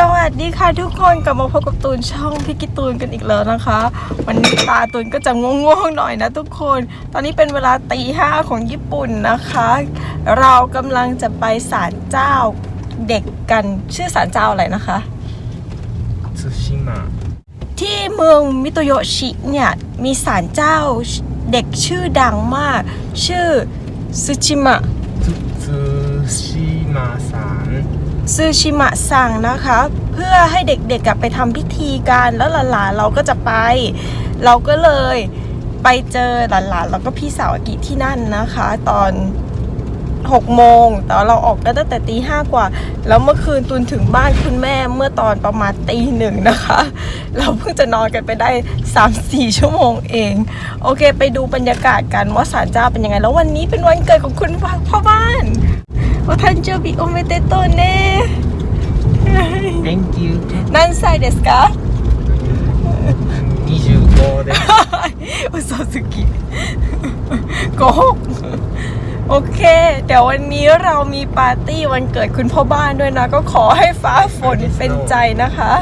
สวัสดีค่ะทุกคนกลับมาพบกับตูนช่องพี่กิตูนกันอีกแล้วนะคะ วันนี้ตาตูนก็จะง่วงๆหน่อยนะทุกคน ตอนนี้เป็นเวลาตีห้าของญี่ปุ่นนะคะ เรากำลังจะไปศาลเจ้าเด็กกันชื่อศาลเจ้าอะไรนะคะซูชิมะที่เมืองมิโตโยชิเนี่ยมีศาลเจ้าเด็กชื่อดังมาก ชื่อซูชิมะซูชิมะซา ซูชิมะสั่งนะคะ เพื่อให้เด็กๆกลับไปทำพิธีการแล้วหลานๆเราก็จะไป เราก็เลยไปเจอหลานๆแล้วก็พี่สาวอากิที่นั่นนะคะ ตอน6โมงแต่ว่าเราออกกันตั้งแต่ตีห้ากว่า แล้วเมื่อคืนตุนถึงบ้านคุณแม่เมื่อตอนประมาณตีหนึ่งนะคะ เราเพิ่งจะนอนกันไปได้ 3-4 ชั่วโมงเอง โอเค ไปดูบรรยากาศกันว่าศาลเจ้าเป็นยังไง แล้ววันนี้เป็นวันเกิดของคุณพ่อบ้าน ว่าท่านเจอบิโอเมเตโตเน่ Thank you 何歳ですか25です嘘つきโกหกโอเค เดี๋ยววันนี้เรามีปาร์ตี้วันเกิดคุณพ่อบ้านด้วยนะ ก็ขอให้ฟ้าฝนเป็นใจนะคะ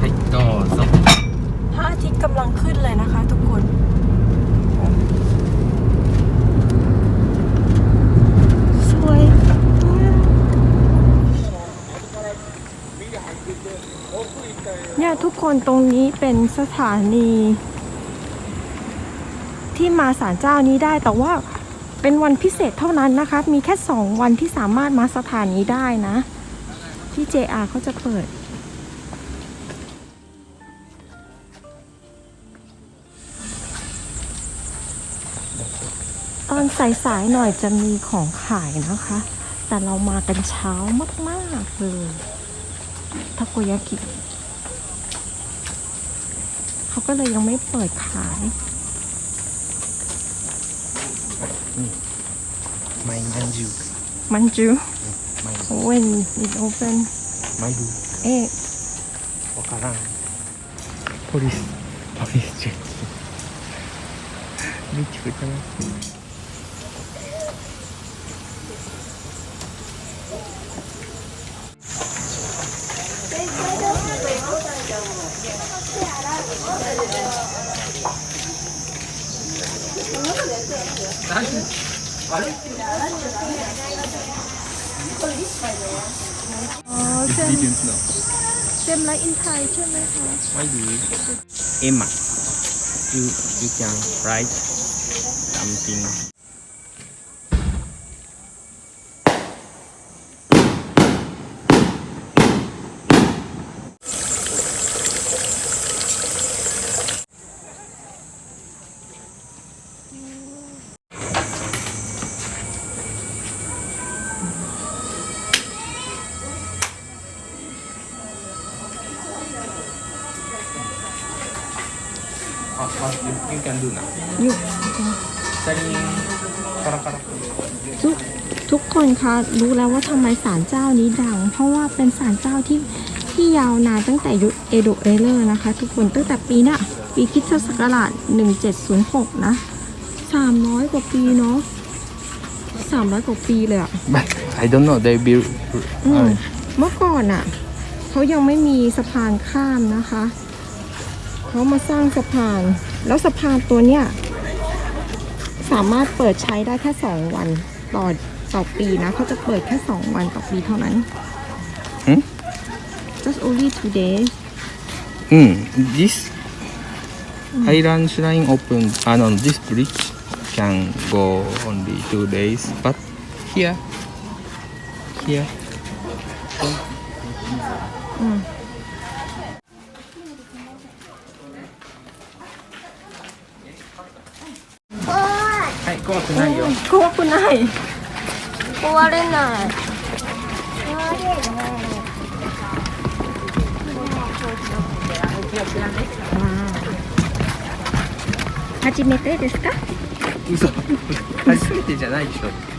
はいどうぞ พระอาทิตย์กำลังขึ้นเลย ย เนี่ยทุกคนตรงนี้เป็นสถานี ที่มาศาลเจ้านี้ได้แต่ว่าเป็นวันพิเศษเท่านั้นนะคะ มีแค่สองวันที่สามารถมาสถานีได้นะ ที่ JR เขาจะเปิด ตอนสายๆหน่อยจะมีของขายนะคะ แต่เรามากันเช้ามาก ๆ เลยทาโกยากิ ก็เลยยังไม่เปิดขาย マイナンジュ มันจู マイ when it open マイル เอ๊ะ わからんポリスポリスチェック見てくれたな เซม didn't know เซมไลท์อินไทยใช่ไหมคะ why do you Emma you you can write something But you, you can do now. You. Selling karakara. ทุกทุกคนคะรู้แล้วว่าทำไมศาลเจ้านี้ดัง เพราะว่าเป็นศาลเจ้าที่ที่ยาวนานตั้งแต่ยุคเอโดะเอเลอร์นะคะ ทุกคนตั้งแต่ปีน่ะปีคริสตศักราช1706 นะ 300 กว่าปีเนาะ300 กว่าปีเลยอะ But I don't know. They build. เมื่อก่อนอะเขายังไม่มีสะพานข้ามนะคะ เขามาสร้างสะพาน แล้วสะพานตัวเนี้ยสามารถเปิดใช้ได้แค่สองวันต่อต่อปีนะเขาจะเปิดแค่สองวันต่อปีเท่านั้น หืม just only two days うん、this Highland Shrine open, ah no, this bridge can go only two days, but here, here, はい、 怖くないよ。怖くない壊れない。初めてですか？嘘。初めてじゃないでしょ。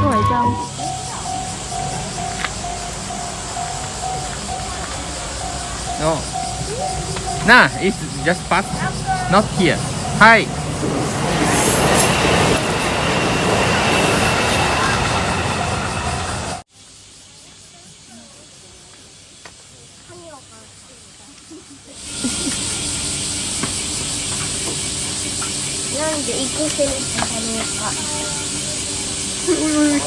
สวยจัง No. Nah, it's just past. Not here. Hi. なんで育成にかか センターにか。う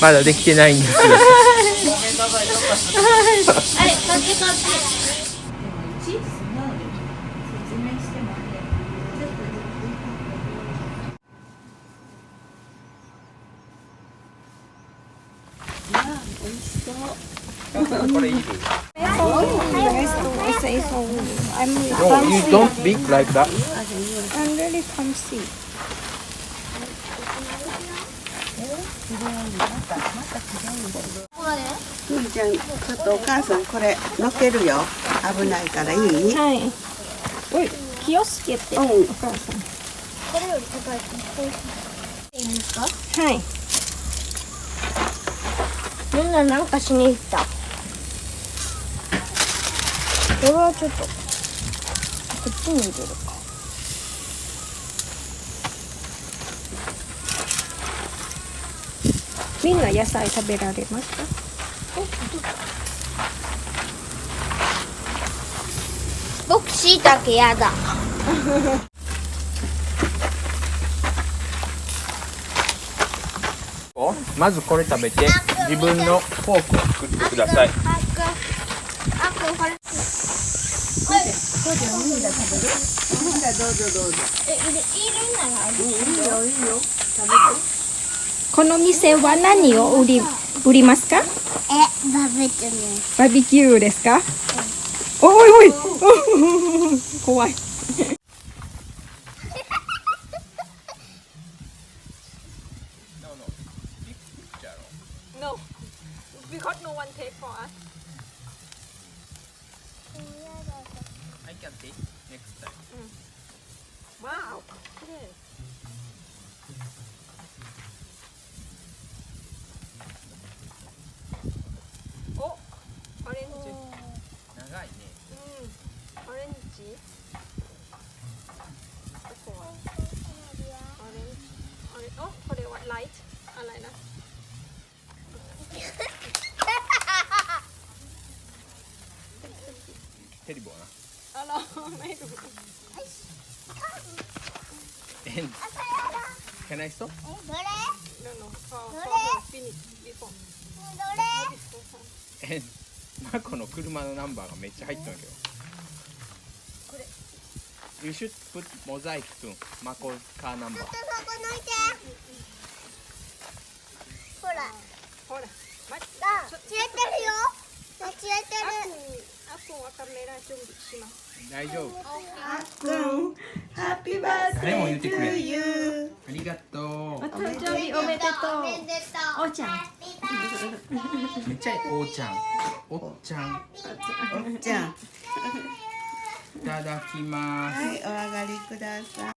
まだできてないんですよ。これい No, you don't speak like that. I'm really clumsy. ふみちゃん、ちょっとお母さんこれ乗っけるよ。危ないからいい？はい。おい気をつけて。うん。お母さん。これより高いこれいいんですか？はい。みんななんかしに行った？これはちょっとこっちに入れるか。みんな野菜食べられますか僕しいたけやだ。おまずこれ食べて、自分のフォークを作ってください。あ、こう、これ。こ、こうじゃ、食べるど。うぞどうぞ。え、いる、いるなら。いいよ、いいよ。食べて。この店は何を売り、売りますか？え、バーベキューバーベキューですか、おいおい。怖い。 Wow おオレンジ長いね。うんオレンジここはオレンジオレンおこれはライトอะไรนะ テリボな。あらไม่ดู And can I stop? no no for for finish before And マコの車のナンバーがめっちゃ入ってるけど。これ You should put mosaic to Mako's car number. ちょっとそこ抜いてほらほら待っあ、消えてるよ消えてあるくんあくんはカメラ準備します大丈夫。あっくん、ハッピーバースデ誰も言ってくれ。んートゥーユー。ありがとう。誕生日おめでとう。おちゃんめっちゃいいおーちゃん。おっちゃん。おっちゃん。いただきます。はいお上がりください